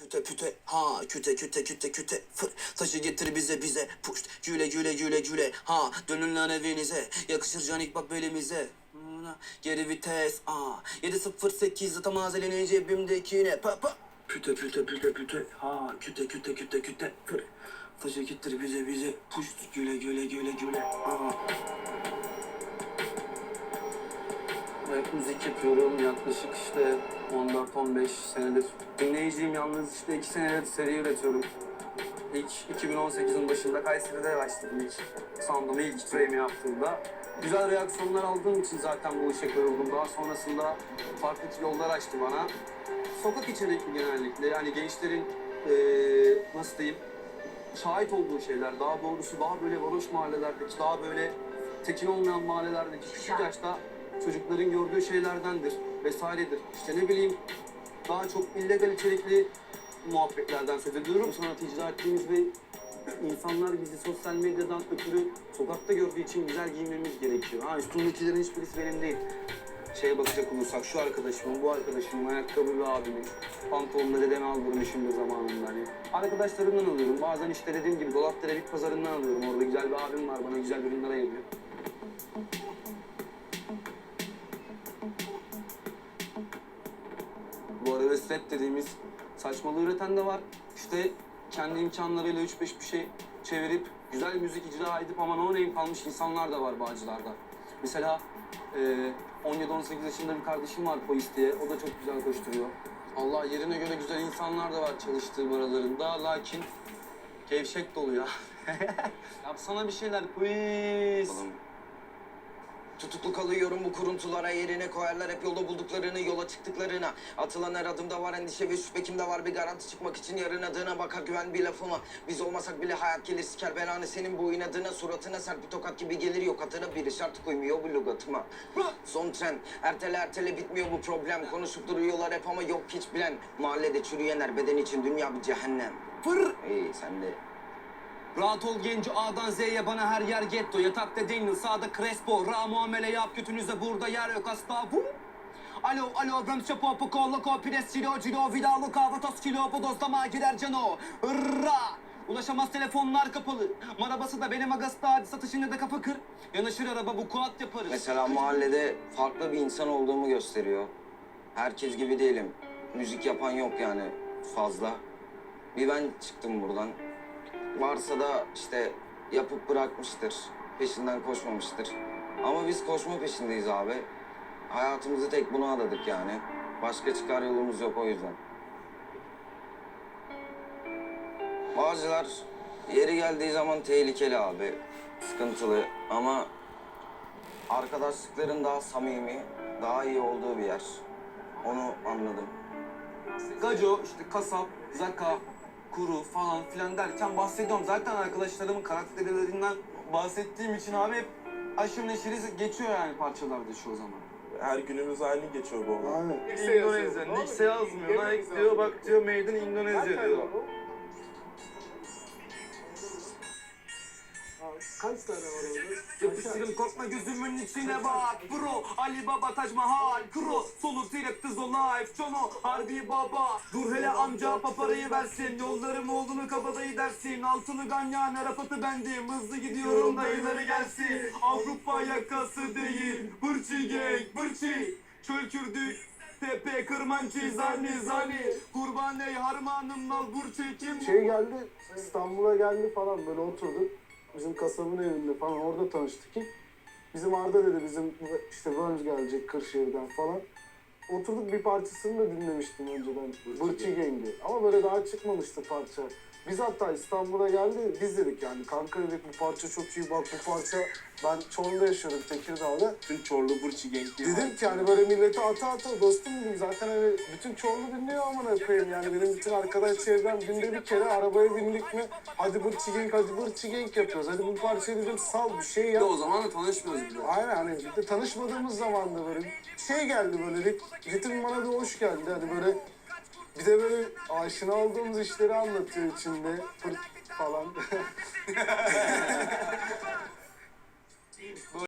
Püte püte ha küte küte küte küte. Fır taşı getir bize bize. Puşt güle güle güle güle. Ha dönün lan evinize. Yakışır canik bak belimize. Geri vites aa 708 atamaz elini cebimdekine. Pa pa. Püte püte püte püte. Ha küte küte küte küte. Fır. Taşı getir bize bize. Puşt güle güle güle güle. Aa Rap müzik yapıyorum yaklaşık işte 14-15 senedir. Dinleyiciyim yalnız işte 2 senedir seri üretiyorum. İlk 2018'in başında Kayseri'de başladım ilk sound'umu ilk frame yaptığımda. Güzel reaksiyonlar aldığım için zaten bu işe koyuldum. Daha sonrasında farklı yollar açtı bana. Sokak içerikli genellikle yani gençlerin eee nasıl diyeyim şahit olduğu şeyler, daha doğrusu daha böyle varoş mahallelerdeki, daha böyle tekin olmayan mahallelerdeki küçük yaşta çocukların gördüğü şeylerdendir vesairedir. İşte ne bileyim daha çok illegal içerikli muhabbetlerden söz ediyorum. Sanat icra ettiğimiz ve insanlar bizi sosyal medyadan ötürü sokakta gördüğü için güzel giyinmemiz gerekiyor. Ha üstündekilerin hiçbirisi benim değil. Şeye bakacak olursak şu arkadaşımın, bu arkadaşımın, ayakkabı ve abimin, pantolonla dedeme aldırmışım da zamanında hani. Arkadaşlarımdan alıyorum. Bazen işte dediğim gibi Dolapdere Bit Pazarı'ndan alıyorum. Orada güzel bir abim var bana güzel ürünler ayırıyor. Rap dediğimiz saçmalığı üreten de var. İşte kendi imkanlarıyla 3-5 bir şey çevirip güzel müzik icra edip ama no name kalmış insanlar da var Bağcılar'da. Mesela e, 17-18 yaşında bir kardeşim var polis diye. O da çok güzel koşturuyor. Allah yerine göre güzel insanlar da var çalıştığım aralarında. Lakin gevşek dolu ya. Yapsana bir şeyler polis. Tutuklu kalıyorum bu kuruntulara yerine koyarlar. Hep yolda bulduklarını yola çıktıklarına. Atılan her adımda var endişe ve şüphe. Kimde var bir garanti çıkmak için yarın adına bakar güven bir lafıma. Biz olmasak bile hayat gelir siker belanı. Senin bu inadına suratına sert bir tokat gibi gelir. Yok hatına biri şart koymuyor bu lügatıma son tren. Ertele ertele bitmiyor bu problem. Konuşup duruyorlar hep ama yok hiç bilen. Mahallede çürüyen her beden için dünya bir cehennem. Fır. İyi sen de Rahat ol genco A'dan Z'ye bana her yer getto. Yatakta Daniel sağda Crespo. Ra muamele yap götünüze burada yer yok hasta bu Alo alo Bram Chapo Poco Loco Pires Cilo Cilo Vidal Kavatos Kilo Podostama girer cano. Ra! Ulaşamaz telefonlar kapalı. Marabası da benim agasta hadi satışını da kafa kır. Yanaşır araba bu kuat yaparız. Mesela mahallede farklı bir insan olduğumu gösteriyor. Herkes gibi değilim. Müzik yapan yok yani fazla. Bir ben çıktım buradan. Varsa da işte yapıp bırakmıştır. Peşinden koşmamıştır. Ama biz koşma peşindeyiz abi. Hayatımızı tek buna adadık yani. Başka çıkar yolumuz yok o yüzden. Bağcılar yeri geldiği zaman tehlikeli abi. Sıkıntılı ama arkadaşlıkların daha samimi, daha iyi olduğu bir yer. Onu anladım. Gaco, işte kasap, zaka, kuru falan filan derken bahsediyorum. Zaten arkadaşlarımın karakterlerinden bahsettiğim için abi hep aşırı neşiri geçiyor yani parçalarda şu zaman. Her günümüz aynı geçiyor bu olay. Aynen. İndonezya, Nix'e yazmıyor. Nike diyor bak diyor Made in Indonezya diyor. Kaç tane var orada? Yapıştırın korkma gözümün içine bak. Bro, Ali Baba Taj Mahal Kuro, solu direkt the life Çono, harbi baba. Dur hele amca paparayı versin. Yollarım olduğunu kabadayı dersin. Altılı ganyan Arafat'ı bendim. Hızlı gidiyorum dayıları gelsin. Avrupa yakası değil. Bırçı gek bırçı. Çöl kürdük Tepe kırmancı zani zani. Kurban ey harmanım nal burçı kim Şey geldi, İstanbul'a geldi falan. Böyle oturduk. Bizim kasabın evinde falan orada tanıştık ilk. Bizim Arda dedi bizim işte Vönz gelecek Kırşehir'den falan. Oturduk bir parçasını da dinlemiştim önceden. Bırçı Gengi. Ama böyle daha çıkmamıştı parça. Biz hatta İstanbul'a geldi, biz dedik yani kanka dedik bu parça çok iyi bak bu parça ben Çorlu'da yaşıyorum Tekirdağ'da. Bütün Çorlu Burçi gençliği. Dedim ki hani böyle millete ata ata dostum dedim zaten hani bütün Çorlu dinliyor amına koyayım yani benim bütün arkadaş çevrem günde bir kere arabaya bindik mi hadi bır çigenk hadi bır çigenk yapıyoruz hadi bu parçayı dedim sal bir şey yap. O zaman da tanışmıyoruz bile. Aynen hani bir de tanışmadığımız zaman da böyle şey geldi böyle ritim bana bir hoş geldi hani böyle bir de böyle aşina olduğumuz işleri anlatıyor içinde Pırt falan.